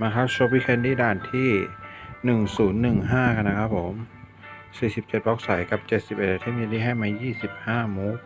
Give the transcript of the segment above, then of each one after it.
มาครับโชว์พี่แคนดี้ด่านที่ 1015 กันนะครับผม 47บล็อกใสกับ 71 ที่มีที่ให้มา 25 มูฟ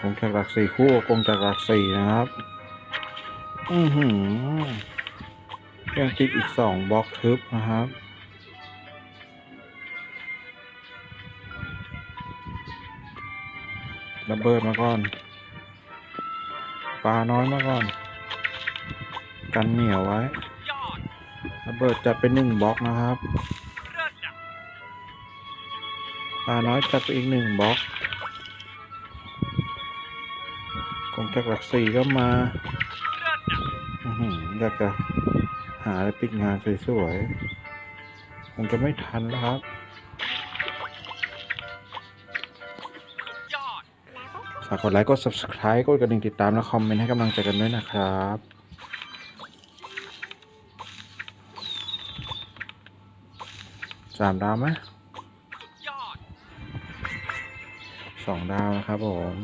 คงจากหลักสี่คู่คงจากหลักสี่นะครับ อือหือยังติดอีกสองบล็อกทึบนะครับระเบิดมาก่อนปลาน้อยมาก่อน กันเหนียวไว้ระเบิดจัดเป็นหนึ่งบล็อกนะครับ ปลาน้อยจัดไปอีกหนึ่งบล็อกกงจักหลักสี่ก็มาอยากจะหาอะไรปิดงานสวยๆคงจะไม่ทันแล้วครับฝากกดไลค์กด subscribe กดกระดิ่งติดตามและคอมเมนต์ให้กำลังใจกันด้วยนะครับสามดาวไหม สองดาวนะครับผม